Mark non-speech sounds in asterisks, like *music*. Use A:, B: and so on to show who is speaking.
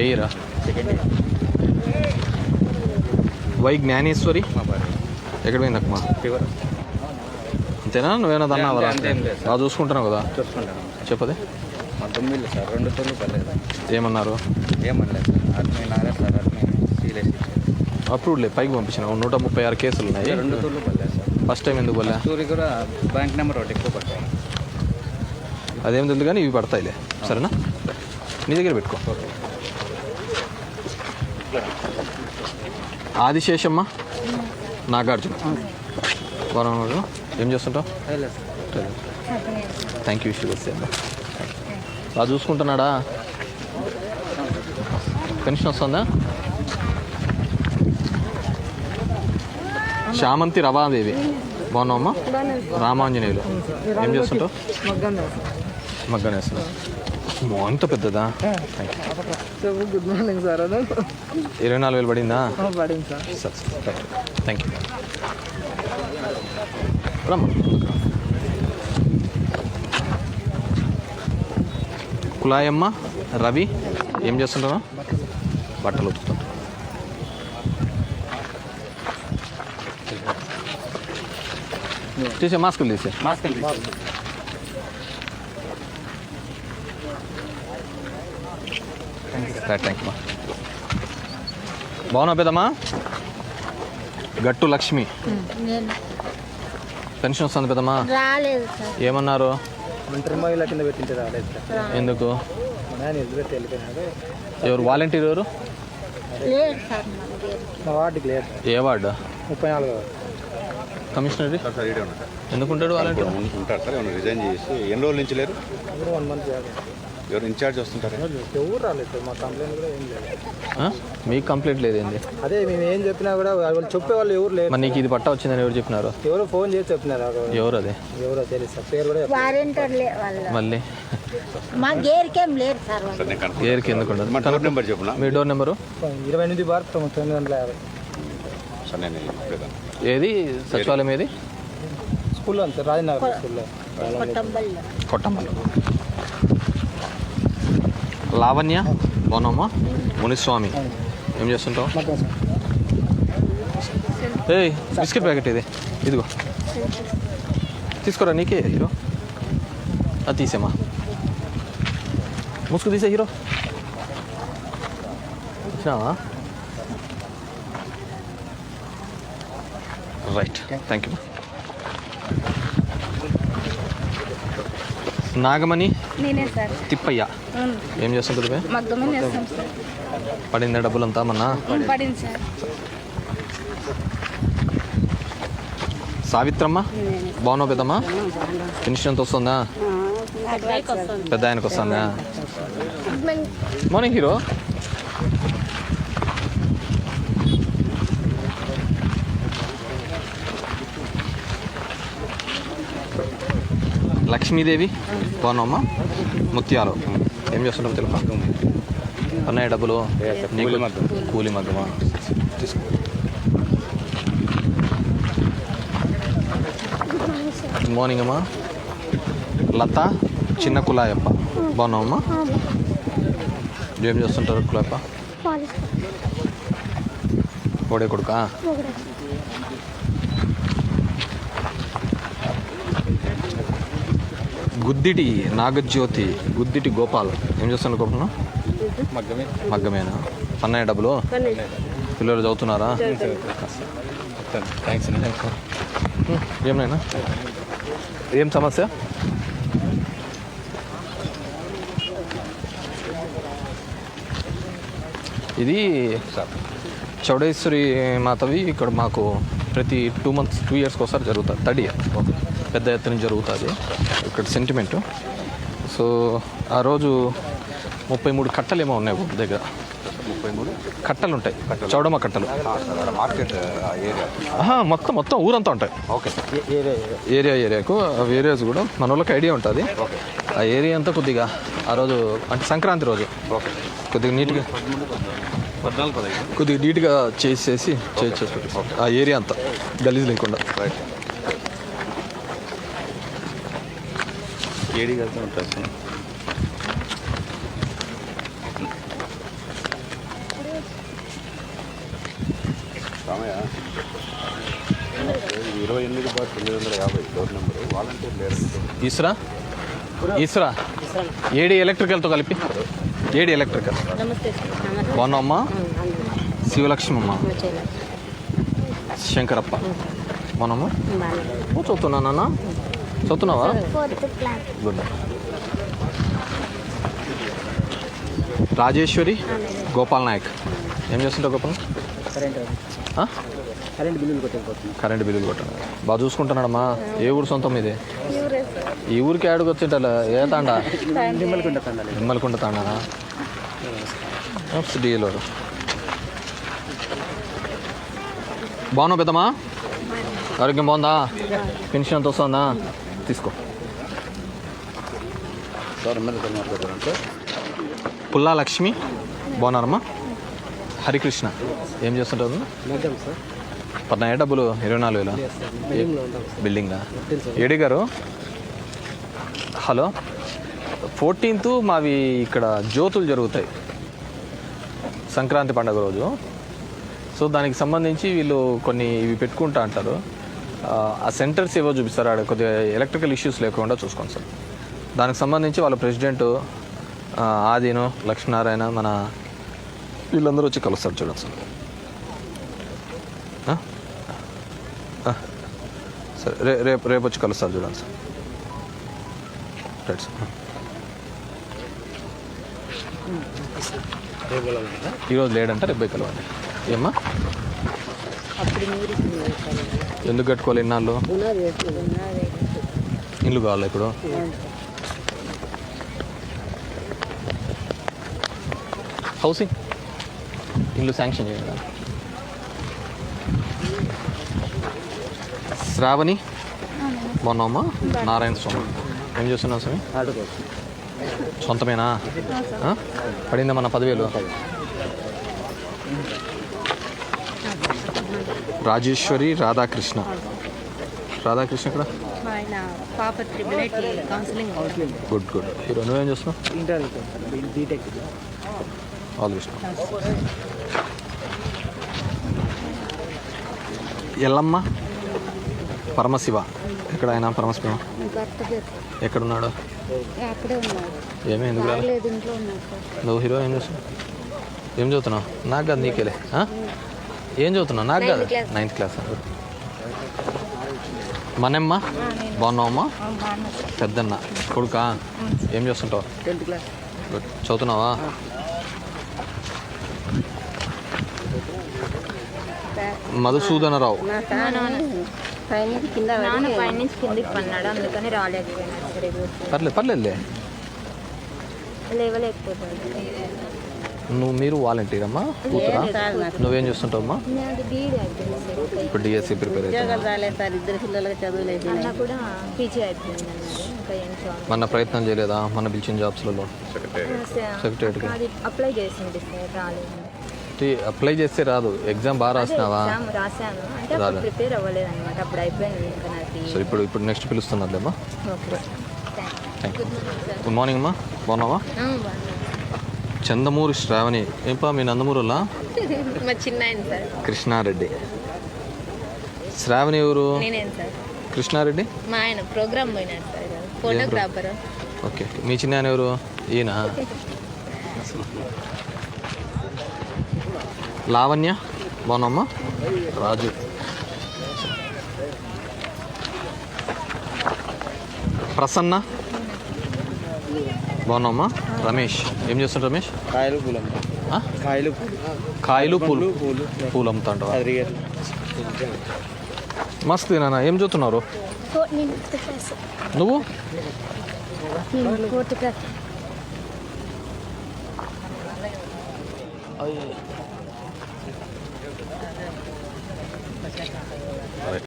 A: ఏ ఇయరా
B: second year
A: why Gnaneshwari? ఎక్కడ పోయింది అక్కమా అంతేనా? నువ్వేనా
B: లేదు సార్.
A: బాగా చూసుకుంటున్నావు కదా?
B: చూసుకుంటాను
A: చెప్పదే.
B: మా తొమ్మిది సార్ రెండు తొమ్మిది పర్లేదు.
A: ఏమన్నారు?
B: ఏమనలేదు సార్. అడ్మిన్ నారే సార్ అడ్మిన్ సీలేసి
A: అప్రూవ్డ్ లే పైకి పంపించిన. నూట ముప్పై ఆరు కేసులు ఉన్నాయి.
B: రెండు తొమ్మిది పర్లేదు సార్.
A: ఫస్ట్ టైం ఎందుకు వల్ల
B: సూరి కూడా బ్యాంక్ నెంబర్ ఒకటి ఎక్కువ పట్టాలి
A: అదేం తెలియదు కానీ ఇవి పడతాయిలే. సరేనా? నీ దగ్గర పెట్టుకో. ఆదిశేషమ్మ నాగార్జున. బాగున్నాడు ఏం చేస్తుంటావు? థ్యాంక్ యూ ఇష్యూ వస్తే బాగా చూసుకుంటున్నాడా? పెన్షన్ వస్తుందా? శామంతి రవాదేవి. బాగున్నావమ్మా రామాంజనేయులు. ఏం చేస్తుంటావు? మగ్గన వేస్తున్నా. అమ్మో, అంత పెద్దదా?
C: గుడ్ మార్నింగ్ సార్ అదే.
A: ఇరవై నాలుగు వేలు పడిందా?
C: పడింది సార్
A: సరే. థ్యాంక్ యూ కులాయమ్మ రవి ఏం చేస్తుంటారా బట్టలు ఉతుకుతుంటారు తీసే మాస్కులు తీసే
B: మాస్క్
A: రైట్ థ్యాంక్ యూ మా బాగున్నావు పెద్దమ్మా? గట్టు లక్ష్మి.
D: నేను
A: పెన్షన్ వస్తుంది పెద్దమ్మా.
D: రాలేదు సార్
A: ఏమన్నారు?
C: ఒంటరి మహిళ కింద పెట్టింటే రాలేదు సార్
A: ఎందుకు? ఎవరు వాలంటీర్ ఎవరు? ఏ వార్డు?
C: ముప్పై నాలుగు
A: కమిషనర్
E: ఉన్నారు
A: ఎందుకుంటాడు వాలంటీర్?
E: ఉంటారు సార్ రిజైన్ చేసి ఎన్ని రోజుల నుంచి లేరు?
C: వన్ మంత్
E: ఎవరు ఇన్ఛార్జ్ వస్తుంటారు?
C: ఎవరు రాలేదు సార్ మా కంప్లైంట్ కూడా ఏం లేదు.
A: ఆ? మీకు కంప్లైంట్ లేదేంది
C: అదే మేము ఏం చెప్పినా కూడా వాళ్ళు చెప్పే వాళ్ళు ఎవరు లేరు
A: మరి నీకు ఇది పట్టా వచ్చిందని ఎవరు చెప్పినారు?
C: ఎవరో ఫోన్ చేసి చెప్పినారు.
A: ఎవరు అది?
C: ఎవరో తెలియదు సార్ పేరు కూడా
D: వాళ్ళు.
A: మళ్ళీ?
D: మా గేర్కేం లేరు సార్
A: ఏరికి ఎందుకు ఉండదు?
E: మా డోర్ నెంబర్ చెప్పునా?
A: మీ డోర్ నెంబరు
C: ఇరవై ఎనిమిది బార్ తొమ్మిది తొమ్మిది వందల యాభై.
A: ఏది? సచివాలయం ఏది?
C: స్కూల్లో సార్ రాజనగర్ స్కూల్లో.
D: కొట్టంబల్లో.
A: కొట్టంబల్ లావణ్య బాగున్నామా మునిస్వామి. ఏం చేస్తుంటావు? ఏయ్ బిస్కెట్ ప్యాకెట్ ఇది. ఇదిగో. తీసుకోరా నీకే హీరో. అది తీసేమా? ముసుగు తీసే హీరో. వచ్చినావా right. Thank you. Nagamani Thippaiah. ఏం చేస్తుంటుంది పడిందా డబ్బులంతా మొన్న సావిత్రమ్మ? బాగున్నావు పెద్దమ్మా? పెన్షన్ ఎంత వస్తుందా? పెద్ద ఆయనకు వస్తుందా? మార్నింగ్ హీరో లక్ష్మీదేవి బాగున్నావమ్మా? ముత్యాలు. ఏం చేస్తుంటావు తెలుపా అన్నయ్య డబ్బులు
E: కూలి మగ్గం.
A: కూలి మగ్గమా? తీసుకో. గుడ్ మార్నింగ్ అమ్మా. లత చిన్న కులాయప్ప బాగున్నావమ్మా ఏం చేస్తుంటారు కులాయప్ప ఓడే కొడుకా. గుద్దిటి నాగజ్యోతి గుద్దిటి గోపాల్. ఏం చేస్తున్నారు గోపాల్
B: మగ్గమే.
A: మగ్గమేనా? అన్నయ్య డబ్బులు? పిల్లలు చదువుతున్నారా?
B: థ్యాంక్స్
A: ఏమైనా ఏం సమస్య? ఇది చౌడేశ్వరి మాతవి. ఇక్కడ మాకు ప్రతి టూ మంత్స్ టూ ఇయర్స్కి ఒకసారి జరుగుతుంది తడి పెద్ద ఎత్తున జరుగుతుంది. ఇక్కడ సెంటిమెంట్ సో ఆ రోజు ముప్పై మూడు కట్టలు ఏమో ఉన్నాయి ఒక దగ్గర.
E: ముప్పై మూడు?
A: కట్టలు. ఉంటాయి చౌడమ్మ కట్టలు.
E: మార్కెట్
A: మొత్తం మొత్తం ఊరంతా ఉంటాయి.
E: ఓకే.
A: ఏరియా ఏరియాకు ఆ ఏరియాస్ కూడా మన వాళ్ళకి ఐడియా ఉంటుంది. ఆ ఏరియా అంతా కొద్దిగా ఆ రోజు అంటే సంక్రాంతి రోజు.
E: ఓకే.
A: కొద్దిగా నీట్గా కొద్దిగా నీట్గా చేసేసి చేసేసి ఆ ఏరియా అంతా గలీజ్ లేకుండా.
E: రైట్ ఏడి కదా ఉంటారు ఇరవై ఎనిమిది బార్ తొమ్మిది వందల యాభై డోర్ నెంబర్ వాలంటీర్ లేరు
A: ఇస్రా ఇస్రా ఏడి ఎలక్ట్రికల్తో కలిపి? AD electrical? బాగున్నామ్మా శివలక్ష్మమ్మ. శంకరప్ప. బాగున్నామ్మా కూర్చోతున్నానా చదువుతున్నావా?
D: Fourth class.
A: Good. Rajeshwari Gopal Nayak. ఏం చేస్తుంటావు గోపాల్?
C: కరెంట్ బిల్లులు
A: కరెంట్ బిల్లులు బాగా చూసుకుంటున్నాడమ్మా. ఏ ఊరు సొంతం ఇది? ఈ ఊరికి ఆడుకు వచ్చేట ఏ తాండా?
C: నిమ్మలకుంట తండాలి
A: నిమ్మలకుంట తాండానా? డిఎల్ బాగున్నావు పెద్దమ్మా? ఆరోగ్యం బాగుందా. పెన్షన్ ఎంత వస్తుందా? తీసుకో.
E: సార్ మాట్లాడారంటే
A: పుల్లా లక్ష్మి బాగున్నారమ్మా? హరికృష్ణ ఏం చేస్తుంటారు? పద్నాలుగు డబ్బులు ఇరవై నాలుగు వేలు.
C: బిల్డింగ్లో
A: బిల్డింగా ఏడి గారు? హలో. ఫోర్టీన్త్ మావి ఇక్కడ జ్యోతులు జరుగుతాయి. సంక్రాంతి పండుగ రోజు. సో దానికి సంబంధించి వీళ్ళు కొన్ని ఇవి పెట్టుకుంటా అంటారు. ఆ, సెంటర్స్ ఏవో చూపిస్తారు. ఆడ కొద్దిగా ఎలక్ట్రికల్ ఇష్యూస్ లేకుండా చూసుకోండి సార్. దానికి సంబంధించి వాళ్ళ ప్రెసిడెంట్ ఆదిను లక్ష్మీనారాయణ మన వీళ్ళందరూ వచ్చి కలుస్తారు చూడండి సార్. సరే రే రేపు రేపు వచ్చి కలుస్తారు చూడండి సార్. రైట్ సార్ ఈరోజు లేడంటే రేపు కలవండి. ఏమ్మా? ఎందుకు కట్టుకోవాలి ఇన్నాళ్ళు? ఇల్లు కావాలా ఇప్పుడు? హౌసింగ్? ఇల్లు శాంక్షన్ చేయాలి శ్రావణి? బాగున్నావమ్మా? నారాయణ స్వామి. ఏం చేస్తున్నావు స్వామి? సొంతమేనా? పడిందా మన పదివేలు? రాజేశ్వరి రాధాకృష్ణ. రాధాకృష్ణ ఇక్కడ
F: పాప కౌన్సిలింగ్
A: గుడ్ గుడ్. హీరో నువ్వేం చేస్తున్నావు?
C: Inter BTech
A: all Vishnu Yellamma Paramashiva. ఎక్కడ ఆయన పరమశివ? ఎక్కడున్నాడు? ఏమీ ఎందుకు నువ్వు హీరో ఏం చేస్తున్నావు? ఏం చదువుతున్నావు? నాకు కాదు నీకేలే? ఏం చదువుతున్నావు? నాకు కాదు. నైన్త్ క్లాస్ మనమ్మ? బాగున్నావమ్మా? పెద్దన్న. కొడుకా? ఏం చేస్తుంటావు? చదువుతున్నావా?
F: రాలేకపోయినాడు సరే
A: పర్లేదు పర్లేదులే.
F: లేవలేకపోతాడు.
A: నువ్వు మీరు వాలంటీర్ అమ్మా? కూతురా? నువ్వేం
F: సార్ ఇంకా
A: ఇప్పుడు డిఎస్సి ప్రిపేర్ మన ప్రయత్నం చేయలేదా? మన పిలిచిన జాబ్స్లలో? సెక్రటరీకి
F: అది అప్లై చేసింది
A: చేస్తే రాదు. ఎగ్జామ్ బాగా రాసినావా?
F: ఎగ్జామ్ రాశాను. అంటే అప్పుడు
A: రాలే.
F: ప్రిపేర్ అవ్వలేదు అనమాట అప్పుడు అయిపోయింది ఇంకా నాది.
A: సో ఇప్పుడు ఇప్పుడు నెక్స్ట్ యూ గుడ్ మార్నింగ్ అమ్మా. బాగున్నావా? చందమూరి శ్రావణి. ఏంపా మీ నందమూరులా? *laughs*
F: మా చిన్న సార్.
A: కృష్ణారెడ్డి. శ్రావణి ఎవరు?
F: సార్.
A: కృష్ణారెడ్డి?
F: మా ఆయన ప్రోగ్రామ్ సార్ ఫోటోగ్రాఫర్
A: ఓకే. మీ చిన్న ఆయన ఎవరు? ఈయన? లావణ్య? బాగున్నామ్మా రాజు. ప్రసన్న? బాగున్నామ్మా రమేష్. ఏం చేస్తుంటారు రమేష్?
C: కాయలు పూలం? కాయలు
A: కాయలు పూలు.
C: పూలు.
A: పూలు
C: రియల్
A: మస్తు నాన్న ఏం చూస్తున్నారు నువ్వు?
D: నేను